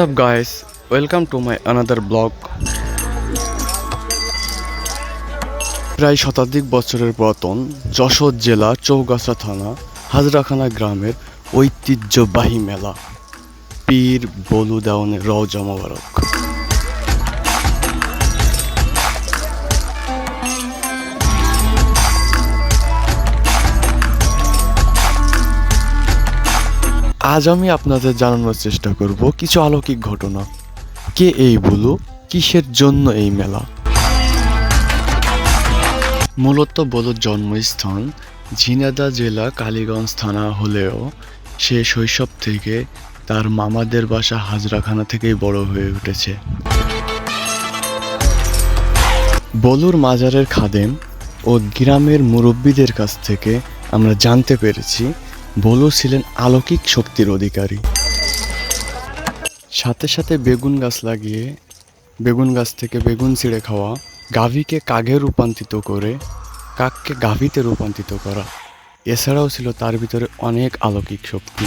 Up, guys? Welcome to my another blog. প্রায় শতাধিক বছরের পুরাতন যশোর জেলা চৌগাছা থানা, হাজরাখানা গ্রামের ঐতিহ্যবাহী মেলা, পীর দেওয়ানের রওজা মোবারক আজ আমি আপনাদের জানানোর চেষ্টা করব কিছু অলৌকিক ঘটনা। কে এই বলু? কিসের জন্য এই মেলা? মূলত বলুর জন্মস্থান ঝিনাদা জেলা কালীগঞ্জ থানা হলেও সে শৈশব থেকে তার মামাদের বাসা হাজরাখানা থেকেই বড় হয়ে উঠেছে। বলুর মাজারের খাদেম ও গ্রামের মুরব্বীদের কাছ থেকে আমরা জানতে পেরেছি বলু ছিলেন অলৌকিক শক্তির অধিকারী। সাথে সাথে বেগুন গাছ লাগিয়ে বেগুন গাছ থেকে বেগুন ছিঁড়ে খাওয়া গাভীকে কাগে রূপান্তরিত করে কাককে গাভীতে রূপান্তরিত করা এছাড়াও ছিল তার ভিতরে অনেক আলৌকিক শক্তি।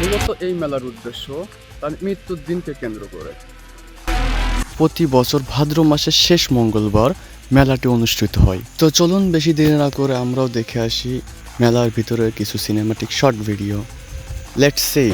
মূলত এই মেলার উদ্দেশ্য তার মৃত্যুর দিনকে কেন্দ্র করে। প্রতি বছর ভাদ্র মাসের শেষ মঙ্গলবার মেলাটি অনুষ্ঠিত হয়। তো চলুন বেশি দেরি না করে আমরাও দেখে আসি মেলার ভিতরে কিছু cinematic short video let's say